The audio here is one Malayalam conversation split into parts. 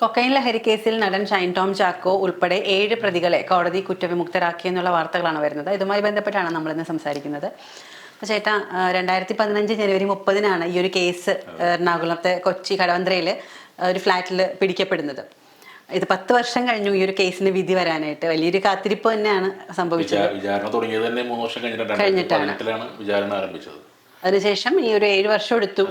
കൊക്കൈൻ ലഹരി കേസിൽ നടൻ ഷൈൻ ടോം ചാക്കോ ഉൾപ്പെടെ ഏഴ് പ്രതികളെ കോടതി കുറ്റവിമുക്തരാക്കി എന്നുള്ള വാർത്തകളാണ് വരുന്നത്. ഇതുമായി ബന്ധപ്പെട്ടാണ് നമ്മൾ ഇന്ന് സംസാരിക്കുന്നത്. ചേട്ടാ രണ്ടായിരത്തി പതിനഞ്ച് ജനുവരി മുപ്പതിനാണ് ഈ ഒരു കേസ് എറണാകുളത്തെ കൊച്ചി കടവന്ത്രയിൽ ഒരു ഫ്ലാറ്റിൽ പിടിക്കപ്പെടുന്നത്. ഇത് പത്ത് വർഷം കഴിഞ്ഞു ഈ ഒരു കേസിന് വിധി വരാനായിട്ട്. വലിയൊരു കാത്തിരിപ്പ് തന്നെയാണ് സംഭവിച്ചത്. വിചാരണ തുടങ്ങിയത് തന്നെ മൂന്ന് വർഷം കഴിഞ്ഞിട്ടാണ്. കഴിഞ്ഞിട്ടാണ്. വിചാരണ ആരംഭിച്ചത്. അതിനുശേഷം ഈ ഒരു ഏഴ് വർഷം എടുത്തു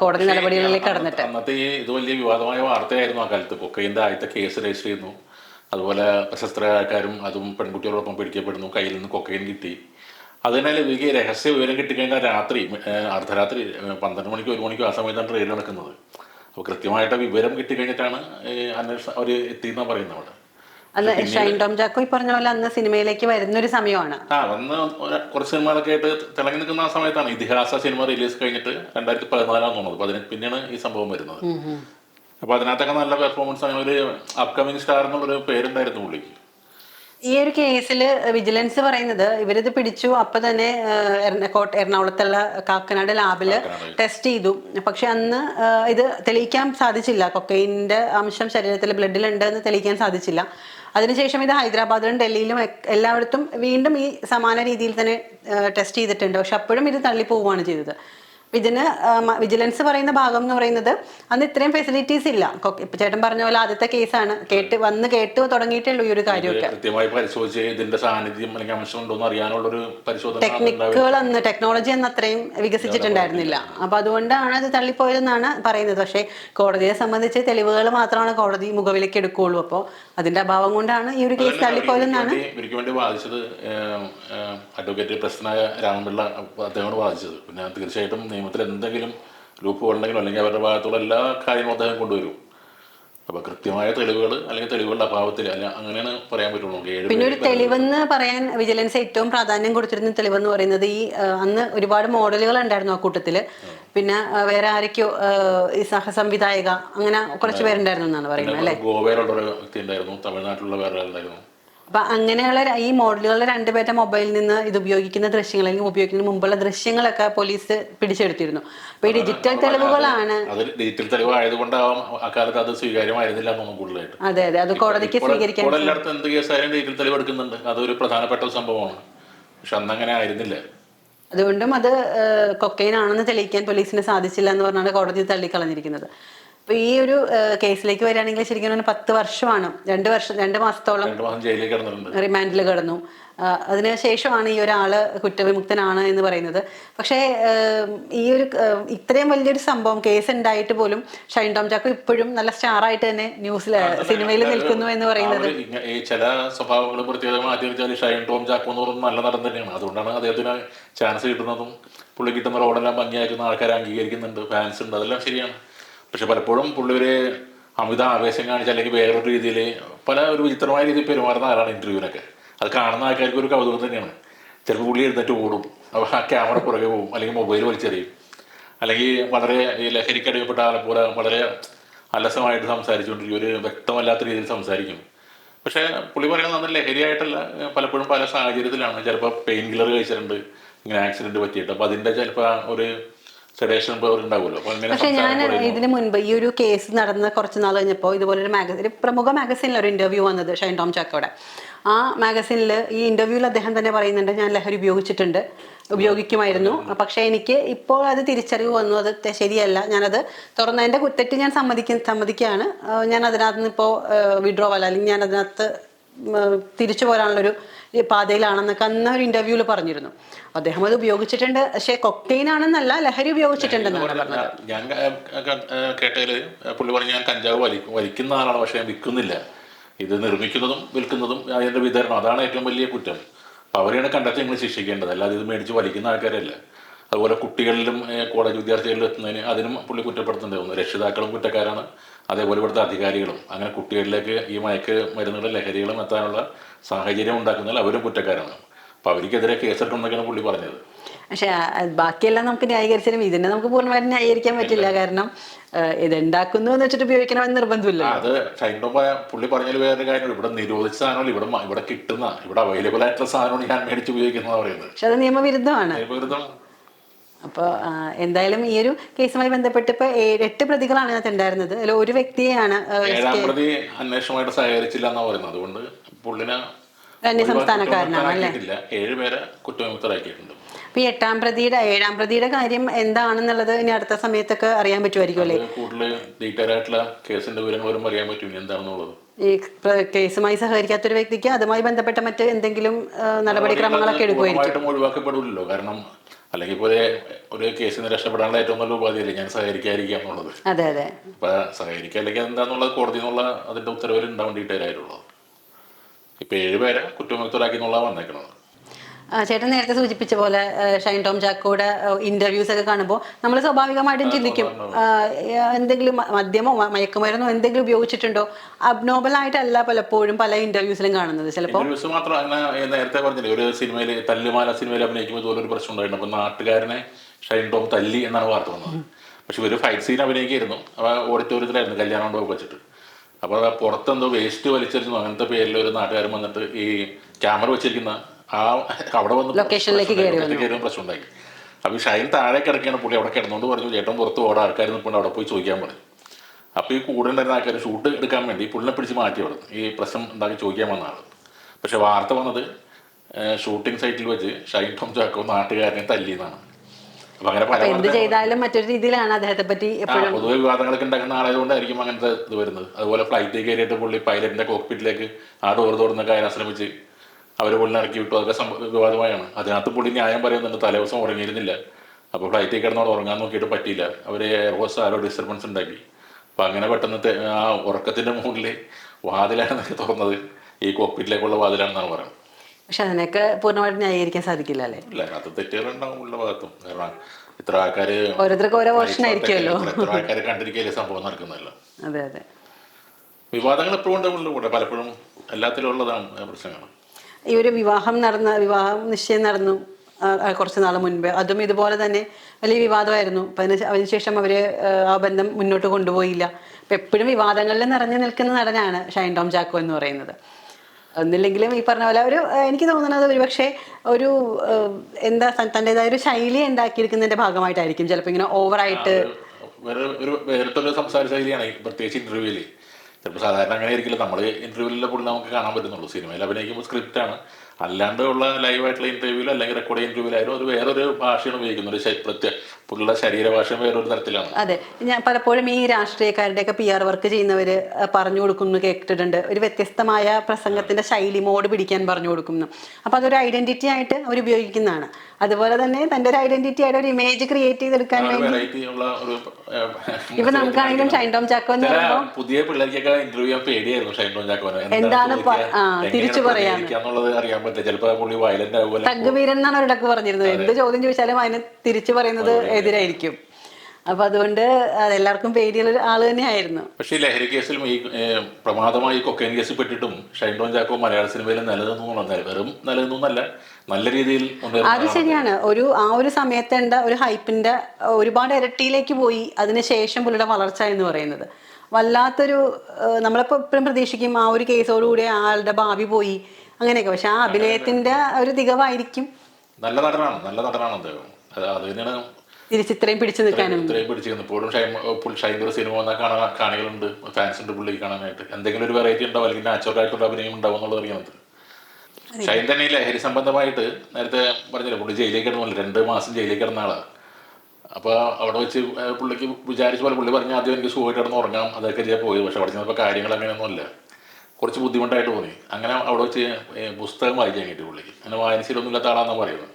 കോടതി നടപടികളിലേക്ക് കടന്നിട്ട്. അന്നത്തെ ഈ ഇത് വലിയ വിവാദമായ വാർത്തയായിരുന്നു ആ കാലത്ത്. കൊക്കൈന്റെ ആദ്യത്തെ കേസ് രജിസ്റ്റർ ചെയ്യുന്നു. അതുപോലെ പ്രശസ്തരായക്കാരും അതും പെൺകുട്ടികളോടൊപ്പം പിടിക്കപ്പെടുന്നു. കയ്യിൽ നിന്ന് കൊക്കൈൻ കിട്ടി. അതിനാൽ ഇവർക്ക് രഹസ്യ വിവരം കിട്ടിക്കഴിഞ്ഞാൽ രാത്രി അർദ്ധരാത്രി പന്ത്രണ്ട് മണിക്കോ ഒരു മണിക്കോ ആ സമയത്താണ് ട്രെയിൻ നടക്കുന്നത്. അപ്പോൾ കൃത്യമായിട്ട് വിവരം കിട്ടിക്കഴിഞ്ഞിട്ടാണ് അന്വേഷണം അവർ എത്തിയെന്നാണ് പറയുന്നത് അവിടെ. അന്ന് ഷൈൻ ടോം ജാക്കോ ഈ പറഞ്ഞ പോലെ അന്ന് സിനിമയിലേക്ക് വരുന്ന ഒരു സമയമാണ്. ആ വന്ന് കുറച്ച് സിനിമകളൊക്കെ ആയിട്ട് തിളങ്ങി നിൽക്കുന്ന ആ സമയത്താണ് ഇതിഹാസ സിനിമ റിലീസ് കഴിഞ്ഞിട്ട് രണ്ടായിരത്തി പതിനാലാം തോന്നുന്നത് പതിനെട്ട് പിന്നെയാണ് ഈ സംഭവം വരുന്നത്. അപ്പൊ അതിനകത്തൊക്കെ നല്ല പെർഫോമൻസ് അങ്ങനെ ഒരു അപ്കമിങ് സ്റ്റാർ എന്നുള്ളൊരു പേരുണ്ടായിരുന്നു പുള്ളിക്ക്. ഈ ഒരു കേസിൽ വിജിലൻസ് പറയുന്നത് ഇവരിത് പിടിച്ചു അപ്പൊ തന്നെ കോട്ട- എറണാകുളത്തുള്ള കാക്കനാട് ലാബിൽ ടെസ്റ്റ് ചെയ്തു. പക്ഷെ അന്ന് ഇത് തെളിയിക്കാൻ സാധിച്ചില്ല. കൊക്കൈന്റെ അംശം ശരീരത്തിൽ ബ്ലഡിലുണ്ട് എന്ന് തെളിയിക്കാൻ സാധിച്ചില്ല. അതിനുശേഷം ഇത് ഹൈദരാബാദിലും ഡൽഹിയിലും എല്ലായിടത്തും വീണ്ടും ഈ സമാന രീതിയിൽ തന്നെ ടെസ്റ്റ് ചെയ്തിട്ടുണ്ട്. പക്ഷെ അപ്പോഴും ഇത് തള്ളിപ്പോവുകയാണ് ചെയ്തത്. ഇതിന് വിജിലൻസ് പറയുന്ന ഭാഗം എന്ന് പറയുന്നത് അന്ന് ഇത്രയും ഫെസിലിറ്റീസ് ഇല്ല. ഇപ്പൊ ചേട്ടൻ പറഞ്ഞ പോലെ ആദ്യത്തെ കേസാണ് കേട്ട് വന്ന് കേട്ട് തുടങ്ങിയിട്ടുള്ളൂ ഈ ഒരു കാര്യമൊക്കെ. കൃത്യമായി പരിശോധിച്ച് ഇതിന്റെ സാന്നിധ്യം അല്ലെങ്കിൽ അംശം എന്ന് അറിയാനുള്ളൊരു പരിശോധന. ടെക്നിക്കുകൾ അന്ന് ടെക്നോളജി അന്ന് അത്രയും വികസിച്ചിട്ടുണ്ടായിരുന്നില്ല. അപ്പൊ അതുകൊണ്ടാണ് അത് തള്ളിപ്പോയതെന്നാണ് പറയുന്നത്. പക്ഷേ കോടതിയെ സംബന്ധിച്ച് തെളിവുകൾ മാത്രമാണ് കോടതി മുഖവിലേക്ക് എടുക്കുകയുള്ളൂ. അപ്പോൾ അതിന്റെ അഭാവം കൊണ്ടാണ് ഈ ഒരു കേസ് തള്ളിപ്പോയതെന്നാണ് ഇവർക്ക് വേണ്ടി- വാദിച്ചത് അഡ്വക്കേറ്റ് പ്രശ്നമായ രാമപിള്ള അദ്ദേഹമാണ് വാദിച്ചത്. പിന്നെ തീർച്ചയായിട്ടും നിയമത്തിൽ എന്തെങ്കിലും ലൂപ്പ് ഉണ്ടെങ്കിലും അല്ലെങ്കിൽ അവരുടെ ഭാഗത്തുള്ള എല്ലാ കാര്യങ്ങളും അദ്ദേഹം കൊണ്ടുവരും. അപ്പൊ കൃത്യമായ തെളിവുകൾ അല്ലെങ്കിൽ തെളിവുകളുടെ അഭാവത്തിൽ അല്ല അങ്ങനെയാണ് പറയാൻ പറ്റുള്ളൂ. പിന്നെ ഒരു തെളിവെന്ന് പറയാൻ വിജിലൻസ് ഏറ്റവും പ്രാധാന്യം കൊടുത്തിരുന്ന തെളിവെന്ന് പറയുന്നത് ഈ അന്ന് ഒരുപാട് മോഡലുകൾ ഉണ്ടായിരുന്നു ആ കൂട്ടത്തിൽ. പിന്നെ വേറെ ആരൊക്കെയോ ഈ സഹസംവിധായക അങ്ങനെ കുറച്ച് പേരുണ്ടായിരുന്നു എന്നാണ് പറയുന്നത് അല്ലെ? ഗോവയിലുള്ള ഒരു വ്യക്തി ഉണ്ടായിരുന്നു തമിഴ്നാട്ടിലുള്ള വേറെ ആളുണ്ടായിരുന്നു അപ്പൊ അങ്ങനെയുള്ള ഈ മോഡലുകളുടെ രണ്ടുപേരുടെ മൊബൈലിൽ നിന്ന് ഇത് ഉപയോഗിക്കുന്ന ദൃശ്യങ്ങൾ അല്ലെങ്കിൽ ഉപയോഗിക്കുന്നതിന് മുമ്പുള്ള ദൃശ്യങ്ങളൊക്കെ പോലീസ് പിടിച്ചെടുത്തിരുന്നു. അപ്പൊ ഈ ഡിജിറ്റൽ തെളിവുകളാണ് ഡിജിറ്റൽ തെളിവ് ആയതുകൊണ്ടാവാം അക്കാലത്ത് അത് സ്വീകാര്യമായിരുന്നില്ല കൂടുതലായിട്ട്. അതെ അതെ. അത് കോടതിക്ക് സ്വീകരിക്കാൻ ഇപ്പോൾ എല്ലായിടത്തും എന്ത് കേസായാലും ഡിജിറ്റൽ തെളിവ് എടുക്കുന്നുണ്ട്. അതൊരു പ്രധാനപ്പെട്ട സംഭവമാണ്. പക്ഷെ അന്നങ്ങനെ ആയിരുന്നില്ല. അതുകൊണ്ടും അത് കൊക്കൈൻ ആണെന്ന് തെളിയിക്കാൻ പോലീസിന് സാധിച്ചില്ല എന്ന് പറഞ്ഞാണ് കോടതി തള്ളിക്കളഞ്ഞിരിക്കുന്നത്. അപ്പൊ ഈ ഒരു കേസിലേക്ക് വരികയാണെങ്കിൽ ശരിക്കും പറഞ്ഞാൽ പത്ത് വർഷമാണ്. രണ്ട് വർഷം രണ്ട് മാസത്തോളം റിമാൻഡിൽ കിടന്നു. അതിനുശേഷമാണ് ഈ ഒരാൾ കുറ്റവിമുക്തനാണ് എന്ന് പറയുന്നത്. പക്ഷേ ഈ ഒരു ഇത്രയും വലിയൊരു സംഭവം കേസ് ഉണ്ടായിട്ട് പോലും ഷൈൻ ടോം ചാക്കോ ഇപ്പോഴും നല്ല സ്റ്റാർ ആയിട്ട് തന്നെ ന്യൂസിൽ സിനിമയിൽ നിൽക്കുന്നു എന്ന് പറയുന്നത്. ചില സ്വഭാവങ്ങളും പ്രത്യേകത മാറ്റി വെച്ചാൽ ഷൈൻ ടോം ചാക്കോ എന്ന് പറയുന്നത് നല്ല നടൻ തന്നെയാണ്. അതുകൊണ്ടാണ് അദ്ദേഹത്തിന് ചാൻസ് കിട്ടുന്നതും പുള്ളി കിട്ടുന്ന റോഡെല്ലാം ഭംഗിയാക്കുന്ന ആൾക്കാർ അംഗീകരിക്കുന്നുണ്ട്. ഫാൻസ് ഉണ്ട്. അതെല്ലാം ശരിയാണ്. പക്ഷെ പലപ്പോഴും പുള്ളി ഒരു അമിത ആവേശം കാണിച്ച് അല്ലെങ്കിൽ വേറൊരു രീതിയിൽ പല ഒരു വിചിത്രമായ രീതിയിൽ പെരുമാറുന്ന ആളാണ് ഇന്റർവ്യൂവിനൊക്കെ അത് കാണുന്ന ആൾക്കാർക്ക് ഒരു കൗതുകം തന്നെയാണ്. ചിലപ്പോൾ പുള്ളി എഴുന്നേറ്റ് ഓടും. അപ്പോൾ ആ ക്യാമറ പുറകെ പോകും. അല്ലെങ്കിൽ മൊബൈൽ വലിച്ചെറിയും. അല്ലെങ്കിൽ വളരെ ഈ ലഹരിക്കടിയപ്പെട്ട ആളെ പോലെ വളരെ അലസമായിട്ട് സംസാരിച്ചുകൊണ്ടിരിക്കും ഒരു വ്യക്തമല്ലാത്ത രീതിയിൽ സംസാരിക്കും. പക്ഷേ പുള്ളി പറയുന്നത് നല്ല ലഹരിയായിട്ടല്ല പലപ്പോഴും പല സാഹചര്യത്തിലാണ്. ചിലപ്പോൾ പെയിൻ കില്ലർ കഴിച്ചിട്ടുണ്ട്. ഇങ്ങനെ ആക്സിഡന്റ് പറ്റിയിട്ട്. അപ്പോൾ അതിന്റെ ചിലപ്പോൾ ഒരു സെഡേഷൻ ഉണ്ടാവുമല്ലോ പക്ഷെ ഞാൻ ഇതിന് മുൻപ് ഈ ഒരു കേസ് നടന്ന കുറച്ച് നാൾ കഴിഞ്ഞപ്പോൾ ഇതുപോലെ ഒരു മാഗസിൻ പ്രമുഖ മാഗസിനിൽ ഒരു ഇന്റർവ്യൂ വന്നത് ഷൈൻ ടോം ചാക്കോടെ. ആ മാഗസിനിൽ ഈ ഇന്റർവ്യൂവിൽ അദ്ദേഹം തന്നെ പറയുന്നുണ്ട് ഞാൻ ലഹരി ഉപയോഗിച്ചിട്ടുണ്ട് ഉപയോഗിക്കുമായിരുന്നു. പക്ഷേ എനിക്ക് ഇപ്പോൾ അത് തിരിച്ചറിവ് വന്നു അത് ശരിയല്ല. ഞാനത് തുറന്നതിന്റെ കുത്തറ്റ് ഞാൻ സമ്മതിക്കും സമ്മതിക്കുകയാണ്. ഞാൻ അതിനകത്ത് നിന്ന് ഇപ്പോൾ വിഡ്രോവൽ അല്ലെങ്കിൽ ഞാൻ അതിനകത്ത് തിരിച്ചു പോരാനുള്ളൊരു പാതയിലാണെന്നൊക്കെ അന്ന് ഒരു ഇന്റർവ്യൂവിൽ പറഞ്ഞിരുന്നു. അദ്ദേഹം അത് ഉപയോഗിച്ചിട്ടുണ്ട്. പക്ഷേ കൊക്കൈൻ ആണെന്നല്ല ലഹരി ഉപയോഗിച്ചിട്ടുണ്ടെന്നാണ് പറഞ്ഞത്. ഞാൻ കേട്ടതിൽ പുള്ളി പറഞ്ഞു ഞാൻ കഞ്ചാവ് വലിക്കും. വലിക്കുന്ന ആളാണ് പക്ഷേ ഞാൻ വിൽക്കുന്നില്ല. ഇത് നിർമ്മിക്കുന്നതും വിൽക്കുന്നതും അതിന്റെ വിതരണം. അതാണ് ഏറ്റവും വലിയ കുറ്റം. അപ്പോൾ അവരെയാണ് കണ്ടെത്തി നിങ്ങൾ ശിക്ഷിക്കേണ്ടത്. അല്ലാതെ ഇത് മേടിച്ച് വലിക്കുന്ന ആൾക്കാരല്ല. അതുപോലെ കുട്ടികളിലും കോളേജ് വിദ്യാർത്ഥികളിലും എത്തുന്നതിന് അതിനും പുള്ളി കുറ്റപ്പെടുത്തേണ്ടി രക്ഷിതാക്കളും കുറ്റക്കാരാണ്. അതേപോലെ ഇവിടുത്തെ അധികാരികളും അങ്ങനെ കുട്ടികളിലേക്ക് ഈ മയക്ക് മരുന്നുകളും ലഹരികളും എത്താനുള്ള സാഹചര്യം ഉണ്ടാക്കുന്നതിൽ അവരും കുറ്റക്കാരാണ്. അപ്പോൾ അവർക്കെതിരെ കേസെടുക്കുന്നൊക്കെയാണ് പുള്ളി പറഞ്ഞത്. പക്ഷേ ബാക്കിയെല്ലാം നമുക്ക് ന്യായീകരിച്ചാലും ഇതിനെ നമുക്ക് പൂർണമായിട്ട് ന്യായീകരിക്കാൻ പറ്റില്ല. കാരണം ഇത് ഉണ്ടാക്കുന്നു എന്ന് വെച്ചിട്ട് ഉപയോഗിക്കണമെന്ന് നിർബന്ധമില്ല. അത് ഷൈൻഡോ പുള്ളി പറഞ്ഞതിൽ വേറൊരു കാര്യം ഇവിടെ നിരോധിച്ച സാധനമല്ല ഇവിടെ ഇവിടെ കിട്ടുന്ന ഇവിടെ അവൈലബിൾ ആയിട്ടുള്ള സാധനമാണ് ഞാൻ മേടിച്ച് ഉപയോഗിക്കുന്നത് പറയുന്നത്. പക്ഷെ അത് നിയമവിരുദ്ധമാണ്. വെറുതെ അപ്പോൾ എന്തായാലും ഈ ഒരു കേസുമായി ബന്ധപ്പെട്ട് ഇപ്പോൾ എട്ട് പ്രതികളാണ് അതിനകത്ത് ഉണ്ടായിരുന്നത്. അതിൽ ഒരു വ്യക്തിയെയാണ് ഏഴാം പ്രതി അന്വേഷണമായിട്ട് സഹകരിച്ചില്ല എന്നാ പറയുന്നത്. അതുകൊണ്ട് പുള്ളിനെ അന്യ സംസ്ഥാനക്കാരനാണ് അല്ലേ? ഏഴ് പേരെ കുറ്റവിമുക്തരാക്കിയിട്ടുണ്ട്. അപ്പൊ എട്ടാം പ്രതിയുടെ ഏഴാം പ്രതിയുടെ കാര്യം എന്താണെന്നുള്ളത് ഇനി അടുത്ത സമയത്തൊക്കെ അറിയാൻ പറ്റുമായിരിക്കും അല്ലേ? കൂടുതൽ ഡീറ്റെയിൽ ആയിട്ടുള്ള കേസിന്റെ വിവരങ്ങൾ വരുമ്പോൾ അറിയാൻ പറ്റും. എന്താണെന്നുള്ളത്. ഈ കേസുമായി സഹകരിക്കാത്ത ഒരു വ്യക്തിക്ക് അതുമായി ബന്ധപ്പെട്ട മറ്റ് എന്തെങ്കിലും നടപടിക്രമങ്ങളൊക്കെ എടുക്കുമായിരിക്കും. ഒഴിവാക്കപ്പെടില്ലല്ലോ കാരണം അല്ലെങ്കിൽ ഇപ്പോൾ ഒരു- കേസിൽ നിന്ന് രക്ഷപ്പെടാനുള്ള ഏറ്റവും നല്ല ഉപാധിയല്ലേ ഞാൻ സഹകരിക്കാതിരിക്കുക എന്നുള്ളത്. അതെ അതെ. അപ്പൊ സഹകരിക്കുക അല്ലെങ്കിൽ എന്താന്നുള്ളത് കോടതി എന്നുള്ള അതിന്റെ ഉത്തരവിൽ ഉണ്ടാവും ഡീറ്റെയിൽ ആയിട്ടുള്ളത് ഇപ്പൊ ഏഴുപേരെ കുറ്റമുക്തരാക്കി എന്നുള്ളതാണ് വന്നേക്കുന്നത് ആ, ചേട്ടൻ നേരത്തെ സൂചിപ്പിച്ച പോലെ ഷൈൻ ടോം ചാക്കോയുടെ ഇന്റർവ്യൂസ് ഒക്കെ കാണുമ്പോൾ നമ്മൾ സ്വാഭാവികമായിട്ടും ചിന്തിക്കും. എന്തെങ്കിലും മദ്യമോ മയക്കുമരുന്നോ എന്തെങ്കിലും ഉപയോഗിച്ചിട്ടുണ്ടോ? അബ്നോബൽ ആയിട്ടല്ല പലപ്പോഴും പല ഇന്റർവ്യൂസിലും കാണുന്നത്. ചിലപ്പോൾ നേരത്തെ പറഞ്ഞില്ലേ ഒരു സിനിമയിൽ തല്ലുമാല സിനിമയിൽ അഭിനയിക്കുമ്പോൾ ഇതുപോലെ ഒരു പ്രശ്നം ഉണ്ടായിരുന്നു. അപ്പൊ നാട്ടുകാരനെ ഷൈൻ ടോം തല്ലി എന്നാണ് വാർത്ത വന്നത്. പക്ഷെ ഒരു ഫൈറ്റ് സീൻ അഭിനയിക്കായിരുന്നു. അപ്പൊ ഓഡിറ്റോറിയത്തിലായിരുന്നു കല്യാണം കൊണ്ട് വെച്ചിട്ട്. അപ്പൊ പുറത്തെന്തോ വേസ്റ്റ് വലിച്ചെറിഞ്ഞു. അങ്ങനത്തെ പേരിൽ ഒരു നാട്ടുകാരൻ വന്നിട്ട് ഈ ക്യാമറ വെച്ചിരിക്കുന്ന ആ അവിടെ വന്ന് ലൊക്കേഷനിലേക്ക്. കയറി പ്രശ്നം ഉണ്ടായി. അപ്പൊ ഈ ഷൈൻ താഴെ കിടക്കുകയാണ് പുള്ളി അവിടെ കിടന്നുകൊണ്ട് പറഞ്ഞു ചേട്ടൻ പുറത്ത് ഓടെ ആൾക്കാർ നിൽപ്പുണ്ട് അവിടെ പോയി ചോദിക്കാൻ പറഞ്ഞു അപ്പോൾ ഈ കൂടെ ഉണ്ടായിരുന്ന ആൾക്കാർ ഷൂട്ട് എടുക്കാൻ വേണ്ടി പുള്ളിനെ പിടിച്ച് മാറ്റി അവിടെ. ഈ പ്രശ്നം ഉണ്ടാക്കി ചോദിക്കാൻ വന്ന ആൾ പക്ഷെ വാർത്ത വന്നത് ഷൂട്ടിംഗ് സൈറ്റിൽ വെച്ച് ഷൈൻ ടോം ചാക്കോ നാട്ടുകാരനെ തല്ലിയെന്നാണ്. അപ്പൊ അങ്ങനെ പല എന്ത് ചെയ്താലും മറ്റൊരു രീതിയിലാണ് അദ്ദേഹത്തെ പറ്റി പൊതുവെ വിവാദങ്ങളൊക്കെ ഉണ്ടാക്കുന്ന ആളായതുകൊണ്ടായിരിക്കും അങ്ങനത്തെ ഇത് വരുന്നത്. അതുപോലെ ഫ്ലൈറ്റിൽ കയറിയിട്ട് പുള്ളി പൈലറ്റിന്റെ കോക്പിറ്റിലേക്ക് ആ ഡോർ തുറന്ന് കയറാൻ ശ്രമിച്ച് അവർ പുള്ളിനെ ഇറക്കി വിട്ടു. അതൊക്കെ വിവാദമായാണ് അതിനകത്ത് പുള്ളി ന്യായം പറയുന്നുണ്ട്. തലേദിവസം ഉറങ്ങിയിരുന്നില്ല. അപ്പോൾ ഫ്ലൈറ്റിൽ കിടന്നോട് ഉറങ്ങാൻ നോക്കിയിട്ട് പറ്റിയില്ല. അവർ എയർ ആരോ ഡിസ്റ്റർബൻസ് ഉണ്ടാക്കി. അപ്പം അങ്ങനെ പെട്ടെന്ന് ആ ഉറക്കത്തിന്റെ മുകളിൽ വാതിലാണ് എന്നൊക്കെ തുറന്നത് ഈ കോക്പിറ്റിലേക്കുള്ള വാതിലാണെന്നാണ് പറയുന്നത്. പക്ഷെ അതിനൊക്കെ പൂർണമായിട്ട് ന്യായീകരിക്കാൻ സാധിക്കില്ല അല്ലേ? ഇല്ല അത് തെറ്റുകളുണ്ടാവും ഉള്ള ഭാഗത്തും. കാരണം ഇത്ര ആൾക്കാര് ഓരോരുത്തർക്ക് ഓരോ വേർഷൻ ആയിരിക്കുമല്ലോ. ഇത്ര ആൾക്കാരെ കണ്ടിരിക്കുകയല്ലേ സംഭവം നടക്കുന്നില്ല അതെ അതെ. വിവാദങ്ങൾ എപ്പോഴും ഉണ്ടാവുള്ളൂ കൂടെ പലപ്പോഴും എല്ലാത്തിലും ഉള്ളതാണ് പ്രശ്നങ്ങൾ. ഈ ഒരു വിവാഹം നടന്ന വിവാഹം നിശ്ചയം നടന്നു കുറച്ച് നാൾ മുൻപ്. അതും ഇതുപോലെ തന്നെ വലിയ വിവാദമായിരുന്നു. അപ്പം അതിന് അതിനുശേഷം അവർ ആ ബന്ധം മുന്നോട്ട് കൊണ്ടുപോയില്ല. അപ്പം എപ്പോഴും വിവാദങ്ങളിൽ നിറഞ്ഞു നിൽക്കുന്ന നടനാണ് ഷൈൻ ടോം ചാക്കോ എന്ന് പറയുന്നത്. ഒന്നില്ലെങ്കിലും ഈ പറഞ്ഞ പോലെ ഒരു എനിക്ക് തോന്നുന്നത് ഒരു പക്ഷേ ഒരു എന്താ തന്റെതായ ഒരു ശൈലി ഉണ്ടാക്കിയിരിക്കുന്നതിന്റെ ഭാഗമായിട്ടായിരിക്കും. ചിലപ്പോൾ ഇങ്ങനെ ഓവറായിട്ട് വേറെ ഒരു വേറിട്ടൊരു സംസാര ശൈലിയാണ് പ്രത്യേകിച്ച് ഇന്റർവ്യൂവിൽ ചിലപ്പോൾ സാധാരണ അങ്ങനെ ആയിരിക്കില്ല നമ്മൾ ഇന്റർവ്യൂവിലെ പുള്ളി നമുക്ക് കാണാൻ പറ്റുന്നുള്ളൂ. സിനിമയിൽ അഭിനയിക്കുമ്പോൾ സ്ക്രിപ്റ്റാണ് അല്ലാണ്ട് ഉള്ള ലൈവായിട്ടുള്ള ഇന്റർവ്യൂവിൽ അല്ലെങ്കിൽ റെക്കോർഡ് ഇന്റർവ്യൂവിലായാലും ഒരു വേറൊരു ഭാഷയാണ് ഉപയോഗിക്കുന്നത്. പ്രത്യേക പുള്ളിയുടെ ശരീരഭാഷ വേറൊരു തരത്തിലാണ്. അതെ. ഞാൻ പലപ്പോഴും ഈ രാഷ്ട്രീയക്കാരുടെയൊക്കെ പി ആർ വർക്ക് ചെയ്യുന്നവര് അഹ് പറഞ്ഞു കൊടുക്കുന്നു കേട്ടിട്ടുണ്ട്. ഒരു വ്യത്യസ്തമായ പ്രസംഗത്തിന്റെ ശൈലി മോഡ് പിടിക്കാൻ പറഞ്ഞു കൊടുക്കുന്നു. അപ്പൊ അതൊരു ഐഡന്റിറ്റി ആയിട്ട് അവർ ഉപയോഗിക്കുന്നതാണ്. അതുപോലെ തന്നെ തന്റെ ഒരു ഐഡന്റിറ്റി ആയിട്ട് ഒരു ഇമേജ് ക്രിയേറ്റ് ചെയ്തെടുക്കാൻ വേണ്ടി ഇപ്പൊ നമുക്കാണെങ്കിലും ഷൈൻ ടോം ചാക്കോ എന്ന് പറയുമ്പോൾ പുതിയ പിള്ളേർക്കൊക്കെ ഇന്റർവ്യൂ പേടിയായിരുന്നു ഷൈൻ എന്താണ് തിരിച്ചു പറയാൻ അറിയാൻ പറ്റില്ല. ചിലപ്പോൾ പുള്ളി വയലന്റ് ആവുമല്ലോ. തഗ്ഗുവീരൻ എന്നാണ് അവരുടെ പറഞ്ഞിരുന്നത്. എന്ത് ചോദ്യം ചോദിച്ചാലും അതിന് തിരിച്ചു പറയുന്നത്. എതിരായിരിക്കും. അപ്പൊ അതുകൊണ്ട് അതെല്ലാവർക്കും പേടിയുള്ള ആൾ തന്നെയായിരുന്നു. പക്ഷേ ലഹരി കേസിലും ഈ പ്രമാദമായി കൊക്കൈൻ കേസിൽ പെട്ടിട്ടും ഷൈൻ ടോൺ ചാക്കോ മലയാള സിനിമയിൽ നിലനിന്നു വെറും നിലനിന്നല്ല നല്ല രീതിയിൽ അത് ശരിയാണ്. ഒരു ആ ഒരു സമയത്തേണ്ട ഒരു ഹൈപ്പിന്റെ ഒരുപാട് ഇരട്ടിയിലേക്ക് പോയി അതിനുശേഷം പുള്ളിയുടെ വളർച്ച എന്ന് പറയുന്നത്. വല്ലാത്തൊരു നമ്മളിപ്പോ എപ്പോഴും പ്രതീക്ഷിക്കും ആ ഒരു കേസോടുകൂടി ആളുടെ ഭാവി പോയി അങ്ങനെയൊക്കെ. പക്ഷെ ആ അഭിനയത്തിന്റെ ഒരു തികവായിരിക്കും. നല്ല നടനാണ് നല്ല നടനാണ് അദ്ദേഹം. അത് തന്നെയാണ് തിരിച്ചിത്രയും പിടിച്ചു നിൽക്കാനും. ഇത്രയും പിടിച്ചിരുന്നത് ഇപ്പോഴും ഷൈൻ സിനിമ വന്നാൽ കാണാൻ കാണികളുണ്ട് ഫാൻസ് ഉണ്ട് പുള്ളിക്ക് കാണാനായിട്ട്. എന്തെങ്കിലും ഒരു വെറൈറ്റി ഉണ്ടാവും അല്ലെങ്കിൽ നാച്ചുറൽ ആയിട്ടുള്ള അഭിനയം ഉണ്ടാവും എന്നുള്ളത് അറിയുന്നത് ഷൈൻ തന്നെ ലഹരി സംബന്ധമായിട്ട് നേരത്തെ പറഞ്ഞില്ല പുള്ളി ജയിലിലേക്ക് കിടന്നില്ല രണ്ട് മാസം ജയിലിലേക്ക് കിടന്ന ആളാണ് അപ്പോൾ അവിടെ വെച്ച് പുള്ളിക്ക് വിചാരിച്ച പോലെ പുള്ളി പറഞ്ഞ ആദ്യം എനിക്ക് സുഖമായിട്ട് കിടന്ന് ഉറങ്ങാം. അതൊക്കെ ചെയ്യാൻ പോയി. പക്ഷെ അവിടെ ചെന്നപ്പോൾ കാര്യങ്ങൾ അങ്ങനെയൊന്നുമില്ല. കുറച്ച് ബുദ്ധിമുട്ടായിട്ട് തോന്നി. അങ്ങനെ അവിടെ വെച്ച് പുസ്തകം വായിക്കാൻ കിട്ടി പുള്ളിക്ക്. അങ്ങനെ വായനശീലമൊന്നും ഇല്ലാത്ത ആളാണെന്നാണ് പറയുന്നത്.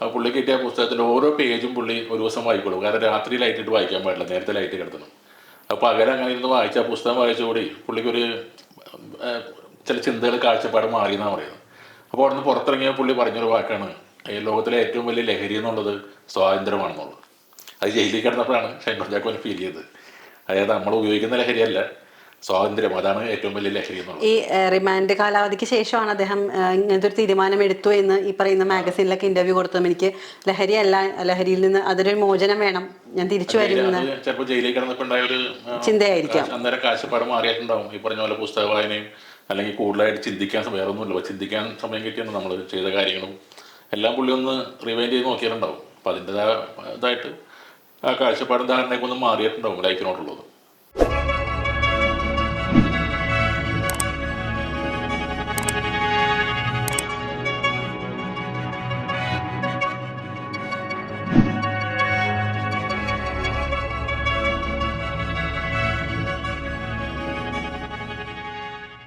പുള്ളി കിട്ടിയ പുസ്തകത്തിന്റെ ഓരോ പേജും പുള്ളി ഒരു ദിവസം വായിക്കുള്ളൂ. കാരണം രാത്രി ലൈറ്റിട്ട് വായിക്കാൻ പാടില്ല. നേരത്തെ ലൈറ്റ് കിടത്തണം. അപ്പോൾ അകലെ അങ്ങനെ ഇരുന്ന് വായിച്ച പുസ്തകം വായിച്ചുകൂടി പുള്ളിക്കൊരു ചില ചിന്തകൾ കാഴ്ചപ്പാട് മാറിയെന്നാണ് പറയുന്നത്. അപ്പോൾ അവിടെ നിന്ന് പുറത്തിറങ്ങിയ പുള്ളി പറഞ്ഞൊരു വാക്കാണ് ഈ ലോകത്തിലെ ഏറ്റവും വലിയ ലഹരി എന്നുള്ളത് സ്വാതന്ത്ര്യമാണെന്നുള്ളത്. അത് ജയിലിൽ കിടന്നപ്പോഴാണ് ഷൈൻ പഞ്ചാക്കോന് ഫീൽ ചെയ്തത്. അതായത് നമ്മൾ ഉപയോഗിക്കുന്ന ലഹരിയല്ല സ്വാതന്ത്ര്യം. അതാണ് ഏറ്റവും വലിയ ലഹരി ഈ റിമാൻഡ് കാലാവധിക്ക് ശേഷമാണ് അദ്ദേഹം ഇങ്ങനത്തെ ഒരു തീരുമാനം എടുത്തു എന്ന് ഈ പറയുന്ന മാഗസീനിലൊക്കെ ഇന്റർവ്യൂ കൊടുത്തതും. എനിക്ക് ലഹരി അല്ല ലഹരിയിൽ നിന്ന് അതൊരു മോചനം വേണം. ഞാൻ തിരിച്ചു വരുന്ന ചിലപ്പോൾ ജയിലിൽ കിടന്നപ്പോൾ ഒരു ചിന്തയായിരിക്കാം. അന്നേരം കാഴ്ചപ്പാട് മാറിയിട്ടുണ്ടാവും. ഈ പറഞ്ഞ പോലെ പുസ്തക വായനയും അല്ലെങ്കിൽ കൂടുതലായിട്ട് ചിന്തിക്കാൻ സമയം വേറെ ഒന്നുമില്ല ചിന്തിക്കാൻ സമയം കിട്ടിയാണ് നമ്മൾ ചെയ്ത കാര്യങ്ങളും എല്ലാം പുള്ളി ഒന്ന് റിവൈൻഡ് ചെയ്ത് നോക്കിയിട്ടുണ്ടാവും. അപ്പം അതിന്റെതായ ഇതായിട്ട് ആ കാഴ്ചപ്പാടും ധാരണയൊക്കെ ഒന്ന് മാറിയിട്ടുണ്ടാവും ലൈഫിനോടുള്ളത്.